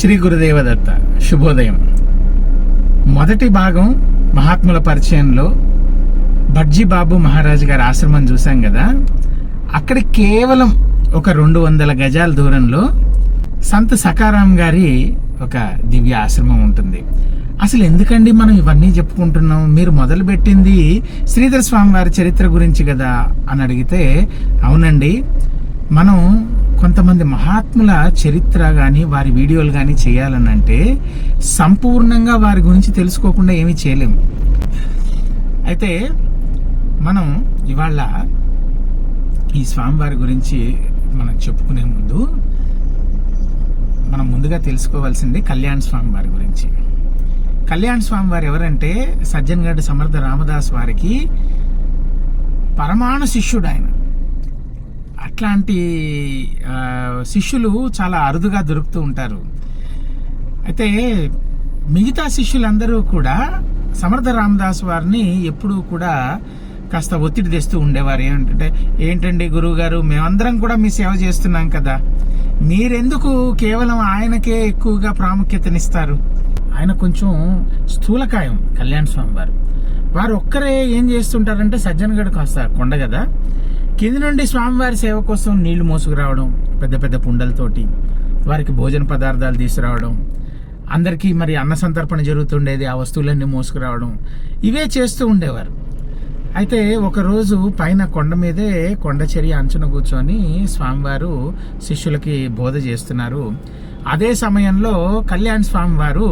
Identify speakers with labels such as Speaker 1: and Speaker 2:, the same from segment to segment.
Speaker 1: శ్రీ గురుదేవదత్త శుభోదయం. మొదటి భాగం మహాత్ముల పరిచయంలో భట్జీ బాబు మహారాజు గారి ఆశ్రమం చూసాం కదా. అక్కడ కేవలం ఒక రెండు వందల గజాల దూరంలో సంత సకారాం గారి ఒక దివ్య ఆశ్రమం ఉంటుంది. అసలు ఎందుకండి మనం ఇవన్నీ చెప్పుకుంటున్నాం? మీరు మొదలుపెట్టింది శ్రీధర స్వామి వారి చరిత్ర గురించి కదా అని అడిగితే అవునండి మనం కొంతమంది మహాత్ముల చరిత్ర కానీ వారి వీడియోలు కానీ చేయాలని అంటే సంపూర్ణంగా వారి గురించి తెలుసుకోకుండా ఏమీ చేయలేము. అయితే మనం ఇవాళ ఈ స్వామివారి గురించి మనం చెప్పుకునే ముందు మనం ముందుగా తెలుసుకోవాల్సింది కళ్యాణ్ స్వామి వారి గురించి. కళ్యాణ్ స్వామి వారు ఎవరంటే సజ్జన్గఢ్ సమర్థ రామదాస్ వారికి పరమాణు శిష్యుడు ఆయన. అట్లాంటి శిష్యులు చాలా అరుదుగా దొరుకుతూ ఉంటారు. అయితే మిగతా శిష్యులందరూ కూడా సమర్థ రామదాస్ వారిని ఎప్పుడూ కూడా కాస్త ఒత్తిడి తెస్తూ ఉండేవారు. ఏమంటే ఏంటండి గురువుగారు మేమందరం కూడా మీ సేవ చేస్తున్నాం కదా. మీరెందుకు కేవలం ఆయనకే ఎక్కువగా ప్రాముఖ్యతనిస్తారు? ఆయన కొంచెం స్థూలకాయం కళ్యాణ స్వామి వారు. వారు ఒక్కరే ఏం చేస్తుంటారంటే సజ్జనగఢ్ వస్తారు కొండ కదా. కింది నుండి స్వామివారి సేవ కోసం నీళ్ళు మోసుకురావడం పెద్ద పెద్ద కుండలతోటి వారికి భోజన పదార్థాలు తీసుకురావడం అందరికీ మరి అన్న సంతర్పణ జరుగుతుండేది ఆ వస్తువులన్నీ మోసుకురావడం ఇవే చేస్తూ ఉండేవారు. అయితే ఒకరోజు పైన కొండ మీదే కొండచెరి అంచున కూర్చొని స్వామివారు శిష్యులకి బోధ చేస్తున్నారు. అదే సమయంలో కళ్యాణ్ స్వామివారు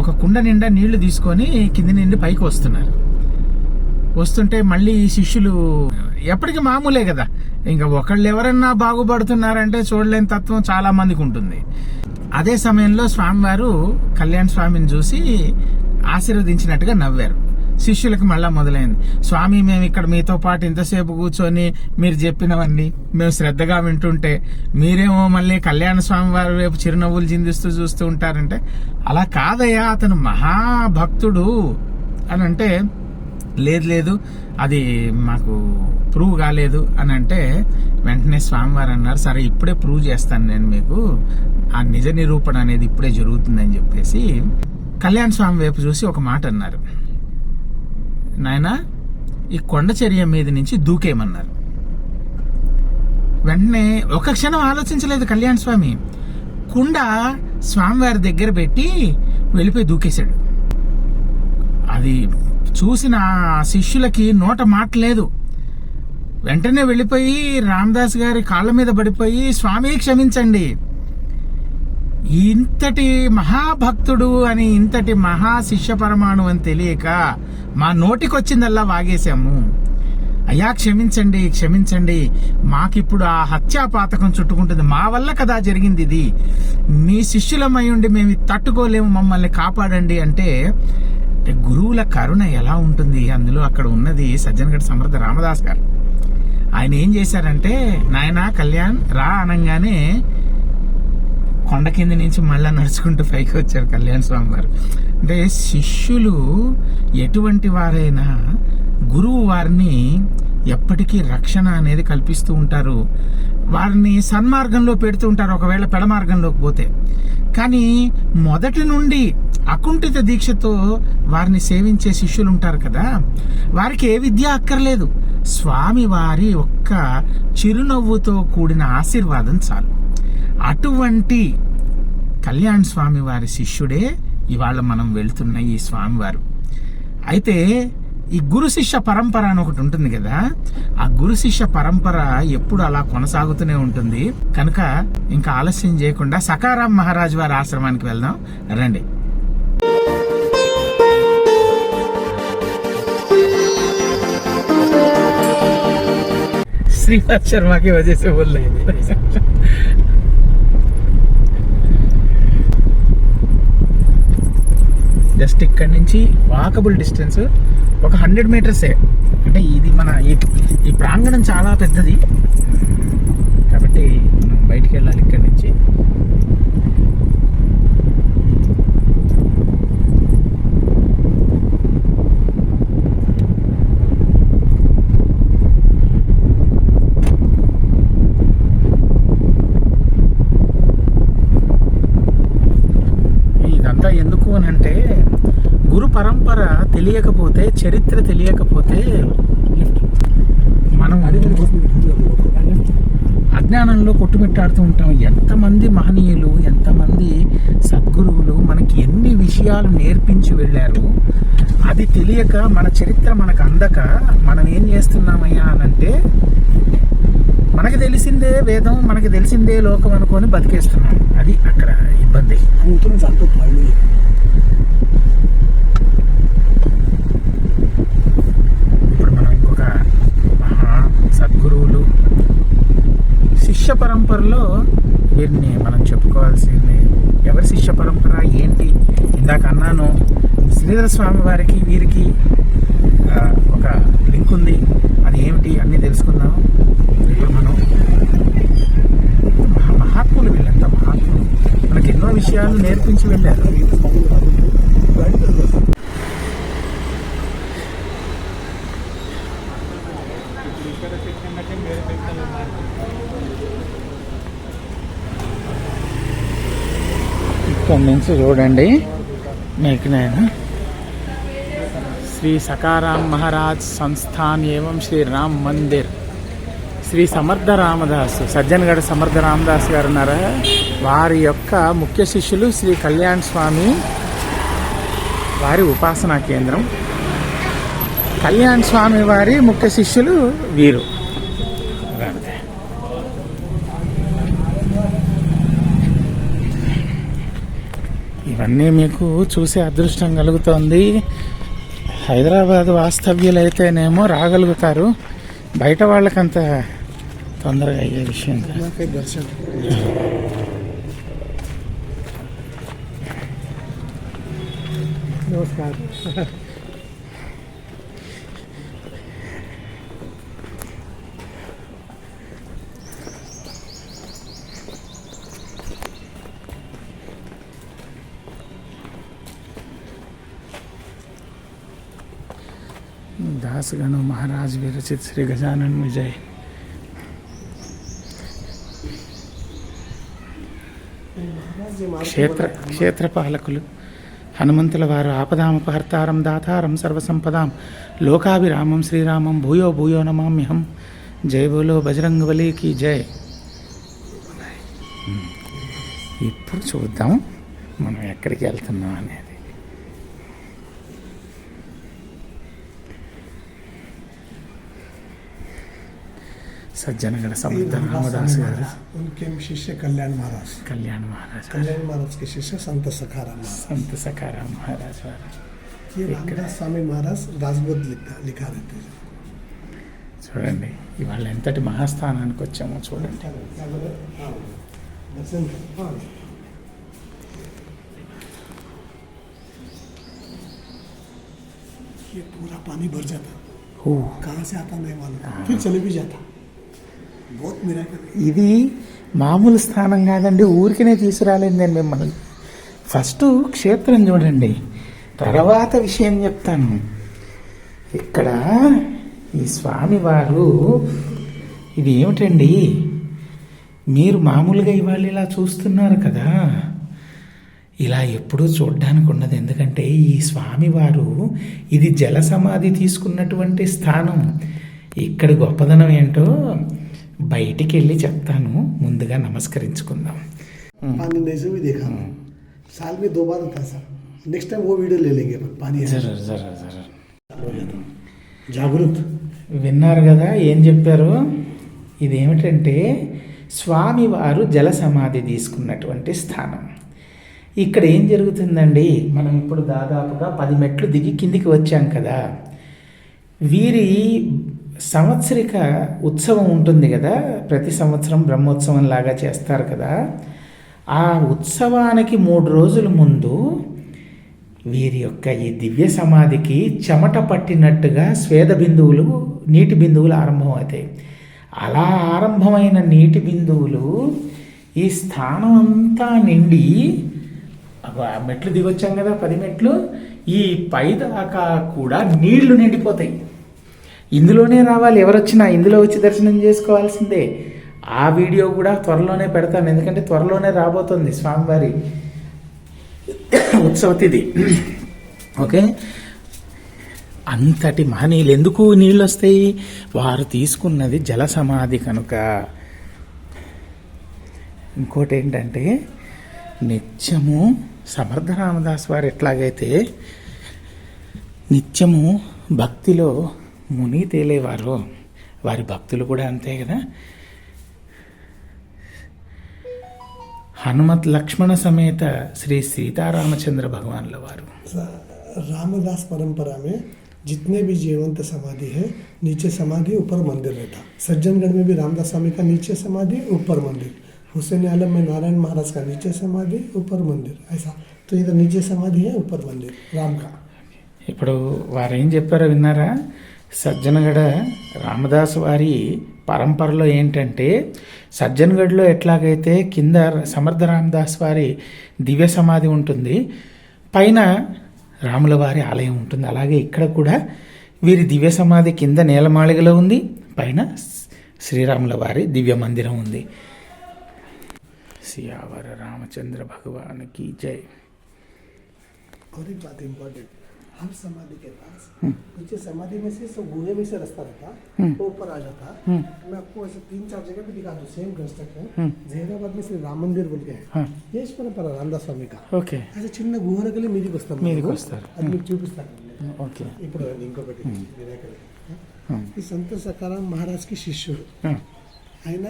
Speaker 1: ఒక కుండ నిండా నీళ్ళు తీసుకొని కింది నుండి పైకి వస్తున్నారు. వస్తుంటే మళ్ళీ ఈ శిష్యులు ఎప్పటికీ మామూలే కదా. ఇంకా ఒకళ్ళు ఎవరన్నా బాగుపడుతున్నారంటే చూడలేని తత్వం చాలా మందికి ఉంటుంది. అదే సమయంలో స్వామివారు కళ్యాణ్ స్వామిని చూసి ఆశీర్వదించినట్టుగా నవ్వారు. శిష్యులకు మళ్ళా మొదలైంది. స్వామి మేము ఇక్కడ మీతో పాటు ఇంతసేపు కూర్చొని మీరు చెప్పినవన్నీ మేము శ్రద్ధగా వింటుంటే మీరేమో మళ్ళీ కళ్యాణ స్వామి వారి వైపు చిరునవ్వులు చిందిస్తూ చూస్తూ ఉంటారంటే అలా కాదయ్యా అతను మహాభక్తుడు అని అంటే లేదు లేదు. అది మాకు ప్రూవ్ కాలేదు అని అంటే వెంటనే స్వామివారు అన్నారు సరే ఇప్పుడే ప్రూవ్ చేస్తాను నేను మీకు. ఆ నిజ నిరూపణ అనేది ఇప్పుడే జరుగుతుందని చెప్పేసి కళ్యాణ్ స్వామి వైపు చూసి ఒక మాట అన్నారు. నాయనా ఈ కొండ చర్య మీద నుంచి దూకేయమన్నారు. వెంటనే ఒక క్షణం ఆలోచించలేదు కళ్యాణ్ స్వామి. కుండ స్వామివారి దగ్గర పెట్టి వెళ్ళిపోయి దూకేశాడు. అది చూసిన శిష్యులకి నోట మాట లేదు. వెంటనే వెళ్ళిపోయి రామదాస్ గారి కాళ్ళ మీద పడిపోయి స్వామి క్షమించండి. ఇంతటి మహాభక్తుడు అని ఇంతటి మహా శిష్య పరమాణు అని తెలియక మా నోటికొచ్చిందల్లా వాగేశాము. అయ్యా క్షమించండి క్షమించండి. మాకిప్పుడు ఆ హత్యా పాతకం చుట్టుకుంటుంది. మా వల్ల కదా జరిగింది ఇది. మీ శిష్యులమై ఉండి మేము తట్టుకోలేము మమ్మల్ని కాపాడండి. అంటే అంటే గురువుల కరుణ ఎలా ఉంటుంది? అందులో అక్కడ ఉన్నది సజ్జనగఢ సమర్థ రామదాస్ గారు. ఆయన ఏం చేశారంటే నాయనా కళ్యాణ్ రా అనగానే కొండ కింద నుంచి మళ్ళా నడుచుకుంటూ పైకి వచ్చారు కళ్యాణ్ స్వామి గారు అంటే శిష్యులు ఎటువంటి వారైనా గురువు వారిని ఎప్పటికీ రక్షణ అనేది కల్పిస్తూ ఉంటారు. వారిని సన్మార్గంలో పెడుతూ ఉంటారు ఒకవేళ పెడమార్గంలోకి పోతే. కానీ మొదటి నుండి అకుంఠిత దీక్షతో వారిని సేవించే శిష్యులు ఉంటారు కదా. వారికి ఏ విద్య అక్కర్లేదు. స్వామి వారి ఒక్క చిరునవ్వుతో కూడిన ఆశీర్వాదం చాలు. అటువంటి కళ్యాణ్ స్వామి వారి శిష్యుడే ఇవాళ మనం వెళ్తున్న ఈ స్వామివారు. అయితే ఈ గురు శిష్య పరంపర అని ఒకటి ఉంటుంది కదా. ఆ గురు శిష్య పరంపర ఎప్పుడు అలా కొనసాగుతూనే ఉంటుంది. కనుక ఇంకా ఆలస్యం చేయకుండా సకారాం మహారాజు వారి ఆశ్రమానికి వెళ్దాం. రండి. श्रीपाद शर्मा की वजह से बोल रहे थे జస్ట్ ఇక్కడ నుంచి వాకబుల్ డిస్టెన్స్ ఒక హండ్రెడ్ మీటర్సే అంటే ఇది మన ఈ ఈ ప్రాంగణం చాలా పెద్దది కాబట్టి మనం బయటికి వెళ్ళాలి ఇక్కడ నుంచి అంటే గురు పరంపర తెలియకపోతే చరిత్ర తెలియకపోతే మనం అజ్ఞానంలో కొట్టుమిట్టాడుతూ ఉంటాం. ఎంతమంది మహనీయులు ఎంతమంది సద్గురువులు మనకి ఎన్ని విషయాలు నేర్పించి వెళ్ళారు అది తెలియక మన చరిత్ర మనకు అందక మనం ఏం చేస్తున్నామయ్యా అనంటే మనకి తెలిసిందే వేదం మనకు తెలిసిందే లోకం అనుకొని బతికేస్తున్నాం. అది అక్కడ ఇబ్బంది. ఇప్పుడు మనం ఇంకొక మహా సద్గురువులు. శిష్య పరంపరలో వీరిని మనం చెప్పుకోవాల్సింది ఎవరి శిష్య పరంపర ఏంటి? ఇందాక అన్నాను శ్రీధర స్వామి వారికి వీరికి ఒక లింక్ ఉంది. అది ఏమిటి అన్నీ తెలుసుకుందాం. ఇప్పుడు మనం మహాత్ములు వీళ్ళంతా. మహాత్ములు. మనకి ఎన్నో విషయాలు నేర్పించి వెళ్ళారు. ఇక్కడ నుంచి చూడండి. మీకు శ్రీ సకారాం మహారాజ్ సంస్థాన్ ఏవం శ్రీ రామ్ మందిర్ శ్రీ సమర్థ రామదాస్ సజ్జన్గఢ సమర్థ రామదాస్ గారు ఉన్నారా వారి యొక్క ముఖ్య శిష్యులు శ్రీ కళ్యాణ్ స్వామి వారి ఉపాసనా కేంద్రం కళ్యాణ్ స్వామి వారి ముఖ్య శిష్యులు వీరు అంతే. ఇవన్నీ మీకు చూసే అదృష్టం కలుగుతోంది. హైదరాబాద్ వాస్తవ్యులైతేనేమో రాగలుగుతారు. బయట వాళ్ళకంత తొందరగా అయ్యే విషయం
Speaker 2: నమస్కారం.
Speaker 1: રાસગણો మహారాజ్ విరచిత్ శ్రీ గజానన్ విజయ్ క్షేత్ర క్షేత్రపాలకులు హనుమంతుల వారు ఆపదాం అపహర్తారం దాతారం సర్వసంపదాం లోకాభిరామం శ్రీరామం భూయో భూయో నమామ్యహం జై బోలో బజరంగబలికి జై ఇప్పుడు చూద్దాం మనం ఎక్కడికి వెళ్తున్నాం అనేది. సజ్జనగడ సమర్థ రామదాస్ గారు
Speaker 2: उनके शिष्य कल्याण महाराज
Speaker 1: కళ్యాణ్ మహారాజ్
Speaker 2: कल्याण महाराज के शिष्य संत सखाराम महाराज
Speaker 1: సంత సకారాం మహారాజ్ వారు
Speaker 2: ये रामदास स्वामी महाराज राजबोध लिखा लिखा रहते हैं
Speaker 1: చూడండి ఇవాళ ఎంతటి మహాస్థానానికి వచ్చామో చూడండి
Speaker 2: क्या बोले हाँ दर्शन हाँ ये पूरा पानी भर जाता
Speaker 1: ఊ,
Speaker 2: कहाँ से आता नहीं मालूम फिर चले भी जाता बहुत मेरा
Speaker 1: ఇది మామూలు స్థానం కాదండి ఊరికినే తీసుకురాలేదు నేను మిమ్మల్ని. ఫస్ట్ క్షేత్రం చూడండి. తర్వాత విషయం చెప్తాను. ఇక్కడ ఈ స్వామివారు ఇది ఏమిటండి? మీరు మామూలుగా ఇవాళ ఇలా చూస్తున్నారు కదా. ఇలా ఎప్పుడూ చూడడానికి ఉన్నది ఎందుకంటే ఈ స్వామివారు ఇది జల సమాధి తీసుకున్నటువంటి స్థానం. ఇక్కడ గొప్పదనం ఏంటో బయటికి వెళ్ళి చెప్తాను ముందుగా నమస్కరించుకుందాం
Speaker 2: पानी नहीं से भी देखा साल में दो बार होता है सर नेक्स्ट टाइम वो वीडियो ले लेंगे अपन पानी है
Speaker 1: జర జర జర
Speaker 2: जागरूक
Speaker 1: విన్నారు కదా ఏం చెప్పారు ఇదేమిటంటే స్వామివారు జల సమాధి తీసుకున్నటువంటి స్థానం ఇక్కడ ఏం జరుగుతుందండి మనం ఇప్పుడు దాదాపుగా పది మెట్లు దిగి కిందికి వచ్చాం కదా వీరి సంవత్సరిక ఉత్సవం ఉంటుంది కదా ప్రతి సంవత్సరం బ్రహ్మోత్సవం లాగా చేస్తారు కదా. ఆ ఉత్సవానికి మూడు రోజుల ముందు వీరి యొక్క ఈ దివ్య సమాధికి చెమట పట్టినట్టుగా స్వేద బిందువులు నీటి బిందువులు ఆరంభమవుతాయి. అలా ఆరంభమైన నీటి బిందువులు ఈ స్థానం అంతా నిండి మెట్లు దిగొచ్చాం కదా పది మెట్లు. ఈ పైదాకా కూడా నీళ్ళు నిండిపోతాయి. ఇందులోనే రావాలి. ఎవరొచ్చినా ఇందులో వచ్చి దర్శనం చేసుకోవాల్సిందే. ఆ వీడియో కూడా త్వరలోనే పెడతాను. ఎందుకంటే త్వరలోనే రాబోతుంది స్వామివారి ఉత్సవ తిథి. ఓకే? అంతటి మహనీయులు. ఎందుకు నీళ్ళు వస్తాయి వారు తీసుకున్నది జల సమాధి కనుక. ఇంకోటి ఏంటంటే నిత్యము సమర్థ రామదాస్ వారు ఎట్లాగైతే నిత్యము భక్తిలో ముని తేలేవారు వారి భక్తులు కూడా అంతే కదా హనుమత్ లక్ష్మణ సమేత శ్రీ సీతారామచంద్ర భగవాన్ల వారు
Speaker 2: रामदास परंपरा में जितने भी जीवंत समाधि है नीचे समाधि ऊपर मंदिर रहता सज्जनगढ़ में भी रामदास स्वामी का नीचे समाधि ऊपर मंदिर हुसैन आलम में नारायण महाराज का नीचे समाधि ऊपर मंदिर ऐसा तो इधर नीचे समाधि है ऊपर मंदिर राम का
Speaker 1: ఇప్పుడు వారు ఏం చెప్పారో విన్నారా సజ్జనగడ రామదాస్ వారి పరంపరలో ఏంటంటే సజ్జనగడ్లో ఎట్లాగైతే కింద సమర్థ రామదాస్ వారి దివ్య సమాధి ఉంటుంది పైన రాముల వారి ఆలయం ఉంటుంది. అలాగే ఇక్కడ కూడా వీరి దివ్య సమాధి కింద నేలమాళిగలో ఉంది పైన శ్రీరాముల వారి దివ్య మందిరం ఉంది. సియావర రామచంద్ర భగవానికి జై.
Speaker 2: ఇంపార్టెంట్ हर समाधि के पास नीचे समाधि में से सब गुहे में से रास्ता रहता वो ऊपर आ जाता मैं आपको ऐसे तीन चार जगह पे दिखा दूँ सेम कंस्ट्रक्शन जहीराबाद में श्री राम मंदिर बोल के है
Speaker 1: हाँ.
Speaker 2: ये इस परंपरा रामदास स्वामी का
Speaker 1: ఓకే
Speaker 2: అయితే చిన్న గుహరకెళ్ళి మీదికి వస్తాం
Speaker 1: మీదికి వస్తారు.
Speaker 2: అది మీకు చూపిస్తాను
Speaker 1: ఓకే
Speaker 2: ఇప్పుడు ఇంకొకటి వినాయకుడు. ఈ సంత సకారాం మహారాజ్ కి శిష్యుడు ఆయన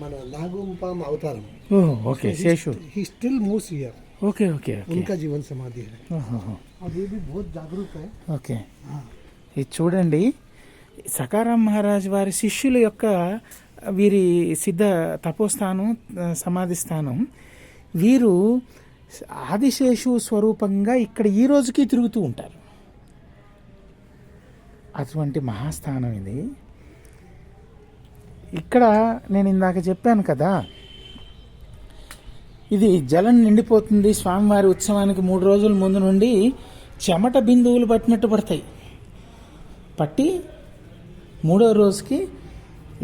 Speaker 2: మన నాగుంపాం అవతారం
Speaker 1: ఓ okay Seshu
Speaker 2: he still moves here
Speaker 1: okay okay okay
Speaker 2: उनका जीवन समाधि है
Speaker 1: ఓహోహో.
Speaker 2: और ये भी बहुत जागरूक है
Speaker 1: ఓకే
Speaker 2: हाँ
Speaker 1: ఇది చూడండి సకారాం మహారాజ్ వారి శిష్యుల యొక్క వీరి సిద్ధ తపోస్థానం ఆ, సమాధి స్థానం వీరు ఆదిశేషు స్వరూపంగా ఇక్కడ ఈ రోజుకి తిరుగుతూ ఉంటారు అటువంటి మహాస్థానం ఇది ఇక్కడ నేను ఇందాక చెప్పాను కదా ఇది జలం నిండిపోతుంది. స్వామివారి ఉత్సవానికి మూడు రోజుల ముందు నుండి చెమట బిందువులు పట్టినట్టు పడతాయి. పట్టి మూడో రోజుకి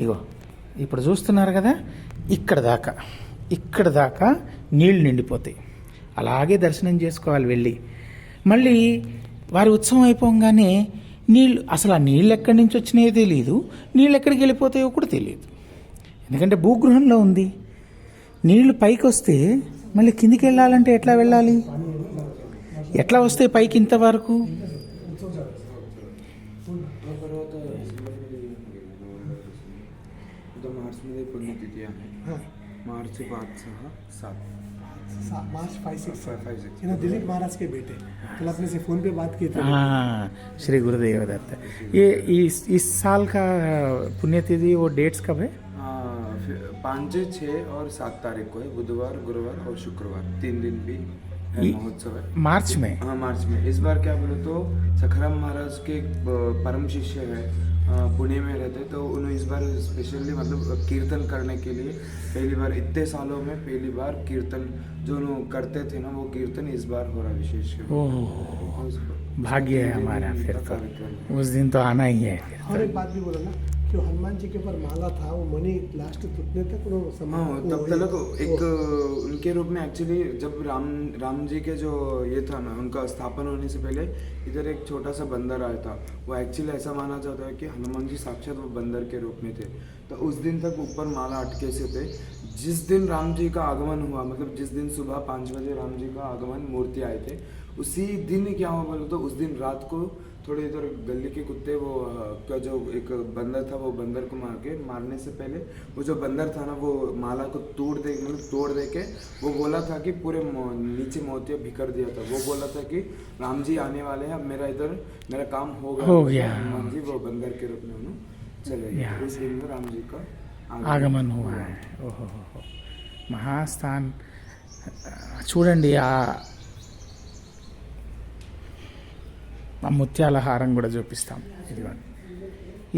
Speaker 1: ఇగో ఇప్పుడు చూస్తున్నారు కదా ఇక్కడ దాకా ఇక్కడ దాకా నీళ్ళు నిండిపోతాయి. అలాగే దర్శనం చేసుకోవాలి వెళ్ళి. మళ్ళీ వారి ఉత్సవం అయిపోగానే నీళ్ళు అసలు ఆ నీళ్ళు ఎక్కడి నుంచి వచ్చినాయో తెలియదు నీళ్ళు ఎక్కడికి వెళ్ళిపోతాయో కూడా తెలియదు ఎందుకంటే భూగృహంలో ఉంది. నీళ్లు పైకి వస్తే మళ్ళీ కిందికి వెళ్ళాలంటే ఎట్లా వెళ్ళాలి ఎట్లా వస్తే పైకి ఇంతవరకు
Speaker 3: तो मार्चमध्ये पुण्यतिथी आहे
Speaker 2: हाँ
Speaker 3: मार्च पाच सहा सात
Speaker 2: सा- March five six
Speaker 3: five five six
Speaker 2: ये ना दिलीप महाराज के बेटे कल अपने से फोन पे बात किए थे
Speaker 1: हाँ श्री गुरुदेव दत्त ये इस इस साल का पुण्यतिथि वो डेट्स कब है
Speaker 3: हाँ, फिर पाँच छः और सात तारीख को है बुधवार गुरुवार और शुक्रवार तीन दिन भी महोत्सव है।
Speaker 1: मार्च में?
Speaker 3: हाँ मार्च में। इस बार क्या बोले तो सखराम महाराज के परम शिष्य है पुणे में रहते तो उन्होंने इस बार स्पेशली मतलब कीर्तन करने के लिए पहली बार इतने सालों में पहली बार कीर्तन जो करते थे ना वो कीर्तन इस बार हो रहा विशेष।
Speaker 1: भाग्य है हमारा फिर तो।
Speaker 3: कार्यक्रम
Speaker 1: उस दिन तो आना ही है
Speaker 2: और एक बात भी बोला ना कि हनुमान जी के ऊपर माला था वो मणि लास्ट टूटने तक वो सम-
Speaker 3: हाँ तब तक एक उनके रूप में एक्चुअली जब राम राम जी के जो ये था ना उनका स्थापन होने से पहले इधर एक छोटा सा बंदर आया था। वो एक्चुअली ऐसा माना जाता है कि हनुमान जी साक्षात वो बंदर के रूप में थे। तो उस दिन तक ऊपर माला अटके से थे। जिस दिन राम जी का आगमन हुआ मतलब जिस दिन सुबह पाँच बजे राम जी का आगमन मूर्ति आए थे उसी दिन क्या हुआ बोले तो उस दिन रात को थोड़े इधर गली के कुत्ते वो अ, का जो एक बंदर था वो बंदर को मार के मारने से पहले वो जो बंदर था ना वो माला को तोड़ दे मतलब तोड़ दे के वो बोला था कि पूरे मो- नीचे मोतिया बिखर दिया था वो बोला था कि राम जी आने वाले हैं अब मेरा इधर मेरा काम हो गया
Speaker 1: हो गया।
Speaker 3: हनुमान जी वो बंदर के रूप में उन्होंने चले गए
Speaker 1: यहाँ
Speaker 3: इस दिन में राम जी का
Speaker 1: ఆగమన్ హువా హై. ఓహో మహాస్థాన్ చూడండి ఆ ఆ ముత్యాల హారం కూడా చూపిస్తాం. ఇదిగోండి.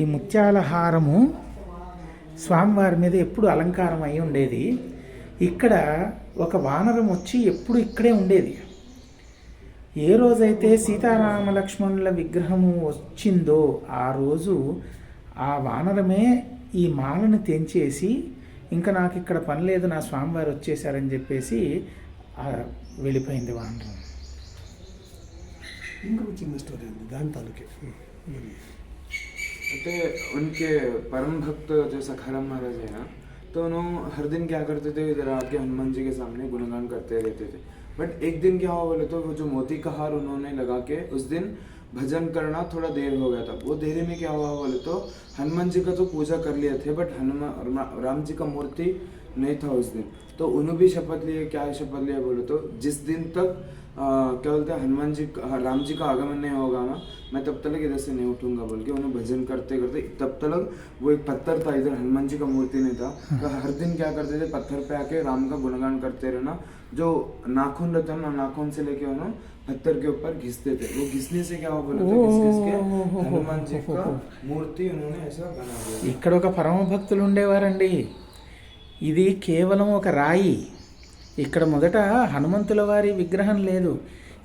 Speaker 1: ఈ ముత్యాల హారము స్వామివారి మీద ఎప్పుడు అలంకారం అయి ఉండేది ఇక్కడ ఒక వానరం వచ్చి ఎప్పుడు ఇక్కడే ఉండేది. ఏ రోజైతే సీతారామ లక్ష్మణుల విగ్రహము వచ్చిందో ఆ రోజు ఆ వానరమే ఈ మాలను తెంచేసి ఇంకా నాకు ఇక్కడ పని లేదు నా స్వామివారు వచ్చేసారని చెప్పేసి వెళ్ళిపోయింది వానరం.
Speaker 2: ఇంకొక చిన్న స్టోరీ ఉంది దాని తాలూకే बोलिए
Speaker 3: कहते उनके परम भक्त जो सखाराम महाराज है ना तो उन्होंने हर दिन क्या करते थे इधर आके हनुमान जी के सामने गुणगान करते रहते थे बट एक दिन क्या हुआ बोले तो वो जो मोती का हार उन्होंने लगा के उस दिन भजन करना थोड़ा देर हो गया था वो देरी में क्या हुआ बोले तो हनुमान जी का तो पूजा कर लिए थे बट हनुमान राम जी का मूर्ति नहीं था उस दिन तो उन्होंने भी शपथ लिए क्या शपथ लिया बोले तो जिस दिन तक आ, क्या बोलते हैं हनुमान जी का राम जी का आगमन नहीं होगा ना मैं तब तक इधर से नहीं उठूंगा बोल के उन्हें भजन करते करते तब तक वो एक पत्थर था इधर हनुमान जी का मूर्ति नहीं था तो हर दिन क्या करते थे पत्थर पे आके राम का गुणगान करते रहना जो नाखून रहता है ना नाखून से लेके उन्होंने पत्थर के ऊपर घिसते थे वो घिसने से क्या हुआ बोले तो घिस घिस के हनुमान जी का मूर्ति उन्होंने ऐसा बना दिया
Speaker 1: ఇక్కడ ఒక పరమ భక్తులు ఉండేవారండి ఇది కేవలం ఒక రాయి ఇక్కడ మొదట హనుమంతుల వారి విగ్రహం లేదు.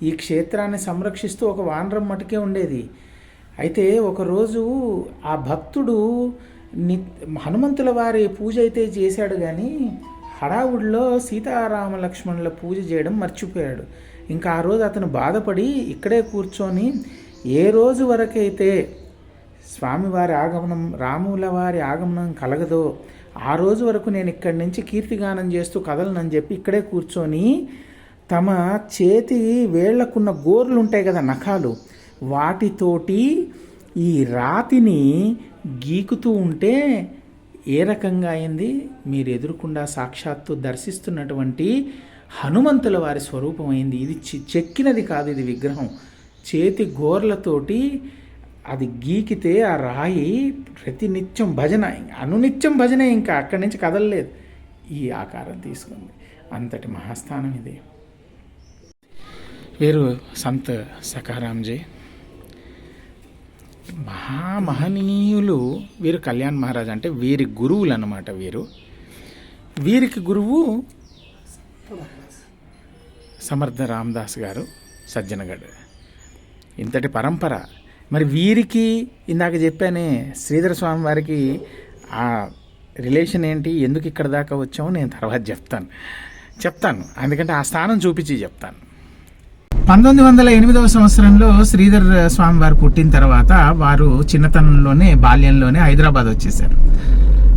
Speaker 1: ఈ క్షేత్రాన్ని సంరక్షిస్తూ ఒక వానరం మటుకే ఉండేది. అయితే ఒకరోజు ఆ భక్తుడు ని హనుమంతుల వారి పూజ అయితే చేశాడు కానీ హడావుడిలో సీతారామ లక్ష్మణుల పూజ చేయడం మర్చిపోయాడు. ఇంకా ఆ రోజు అతను బాధపడి ఇక్కడే కూర్చొని ఏ రోజు వరకైతే స్వామివారి ఆగమనం రాముల వారి ఆగమనం కలగదో ఆ రోజు వరకు నేను ఇక్కడి నుంచి కీర్తిగానం చేస్తూ కదలనని చెప్పి ఇక్కడే కూర్చొని తమ చేతి వేళ్ళకున్న గోర్లు ఉంటాయి కదా నఖాలు వాటితోటి ఈ రాతిని గీకుతూ ఉంటే ఏ రకంగా అయింది? మీరు ఎదురుకుండా సాక్షాత్తు దర్శిస్తున్నటువంటి హనుమంతుల వారి స్వరూపమైంది ఇది చి- చెక్కినది కాదు ఇది విగ్రహం. చేతి గోర్లతోటి అది గీకితే ఆ రాయి ప్రతినిత్యం భజన అనునిత్యం భజనే ఇంకా అక్కడి నుంచి కదలలేదు. ఈ ఆకారం తీసుకుంది. అంతటి మహాస్థానం ఇది. వీరు సంత్ సకారాంజీ మహామహనీయులు వీరు కళ్యాణ్ మహారాజ్ అంటే వీరి గురువులు అన్నమాట వీరు. వీరికి గురువు సమర్థ రామదాస్ గారు సజ్జనగడ్. ఇంతటి పరంపర మరి వీరికి ఇందాక చెప్పానే శ్రీధర స్వామి వారికి ఆ రిలేషన్ ఏంటి ఎందుకు ఇక్కడ దాకా వచ్చామో నేను తర్వాత చెప్తాను. చెప్తాను. ఎందుకంటే ఆ స్థానం చూపించి చెప్తాను. పంతొమ్మిది వందల ఎనిమిదవ సంవత్సరంలో శ్రీధర్ స్వామి వారు పుట్టిన తర్వాత వారు చిన్నతనంలోనే బాల్యంలోనే హైదరాబాద్ వచ్చేసారు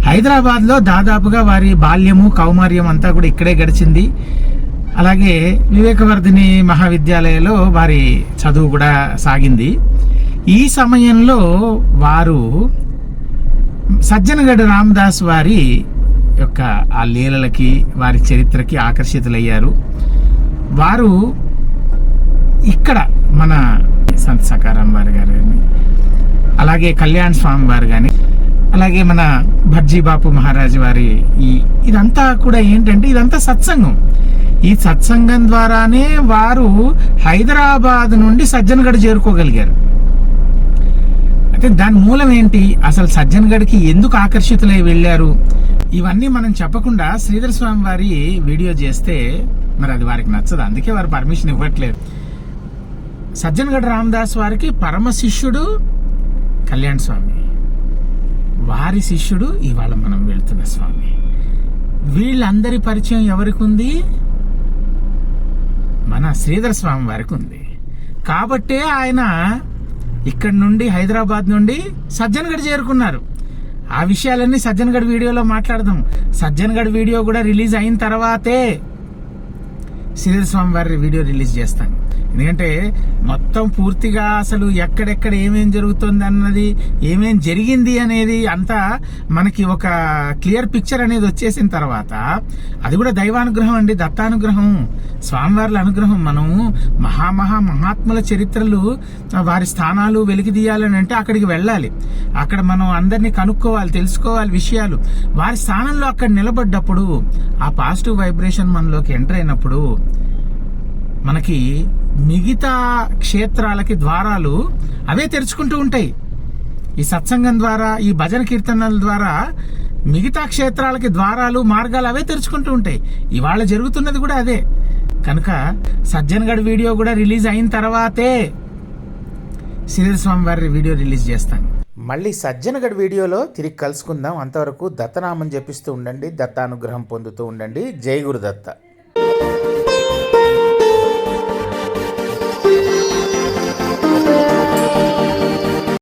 Speaker 1: హైదరాబాద్లో దాదాపుగా వారి బాల్యము కౌమార్యం అంతా కూడా ఇక్కడే గడిచింది. అలాగే వివేకవర్ధిని మహావిద్యాలయంలో వారి చదువు కూడా సాగింది. ఈ సమయంలో వారు సజ్జనగడ్డ రామదాస్ వారి యొక్క ఆ లీలలకి వారి చరిత్రకి ఆకర్షితులయ్యారు. వారు ఇక్కడ మన సంత సకారాం వారి గారు కానీ అలాగే కళ్యాణ్ స్వామి వారు కానీ అలాగే మన భర్జీ బాపు మహారాజ్ వారి ఈ ఇదంతా కూడా ఏంటంటే ఇదంతా సత్సంగం. ఈ సత్సంగం ద్వారానే వారు హైదరాబాద్ నుండి సజ్జనగఢ్ చేరుకోగలిగారు. అయితే దాని మూలం ఏంటి? అసలు సజ్జన్ గడికి ఎందుకు ఆకర్షితులై వెళ్ళారు? ఇవన్నీ మనం చెప్పకుండా శ్రీధర స్వామి వారి వీడియో చేస్తే మరి అది వారికి నచ్చదు. అందుకే వారు పర్మిషన్ ఇవ్వట్లేదు. సజ్జన్గడ్ రామదాస్ వారికి పరమ శిష్యుడు కళ్యాణ్ స్వామి. వారి శిష్యుడు ఇవాళ మనం వెళ్తున్న స్వామి. వీళ్ళందరి పరిచయం ఎవరికి ఉంది? మన శ్రీధర స్వామి వారికి ఉంది. కాబట్టే ఆయన ఇక్కడ నుండి హైదరాబాద్ నుండి సజ్జన్గఢ్ చేరుకున్నారు. ఆ విషయాలన్నీ సజ్జన్గఢ్ వీడియోలో మాట్లాడదాం. సజ్జన్గఢ్ వీడియో కూడా రిలీజ్ అయిన తర్వాతే శ్రీధర స్వామి వారి వీడియో రిలీజ్ చేస్తాను. ఎందుకంటే మొత్తం పూర్తిగా అసలు ఎక్కడెక్కడ ఏమేం జరుగుతుంది అన్నది ఏమేం జరిగింది అనేది అంతా మనకి ఒక క్లియర్ పిక్చర్ అనేది వచ్చేసిన తర్వాత అది కూడా దైవానుగ్రహం అండి దత్తానుగ్రహం స్వామివార్ల అనుగ్రహం. మనం మహామహా మహాత్ముల చరిత్రలు వారి స్థానాలు వెలికి తీయాలని అంటే అక్కడికి వెళ్ళాలి. అక్కడ మనం అందరినీ కనుక్కోవాలి తెలుసుకోవాలి విషయాలు. వారి స్థానంలో అక్కడ నిలబడ్డప్పుడు ఆ పాజిటివ్ వైబ్రేషన్ మనలోకి ఎంటర్ అయినప్పుడు మనకి మిగతా క్షేత్రాలకి ద్వారాలు అవే తెరుచుకుంటూ ఉంటాయి. ఈ సత్సంగం ద్వారా ఈ భజన కీర్తనల ద్వారా మిగతా క్షేత్రాలకి ద్వారాలు మార్గాలు అవే తెరుచుకుంటూ ఉంటాయి. ఇవాళ జరుగుతున్నది కూడా అదే. కనుక సజ్జన్గఢ్ వీడియో కూడా రిలీజ్ అయిన తర్వాతే శ్రీధర స్వామి వారి వీడియో రిలీజ్ చేస్తాను. మళ్ళీ సజ్జనగఢ్ వీడియోలో తిరిగి కలుసుకుందాం. అంతవరకు దత్తనామం జపిస్తూ ఉండండి దత్తానుగ్రహం పొందుతూ ఉండండి. జై గురుదత్త.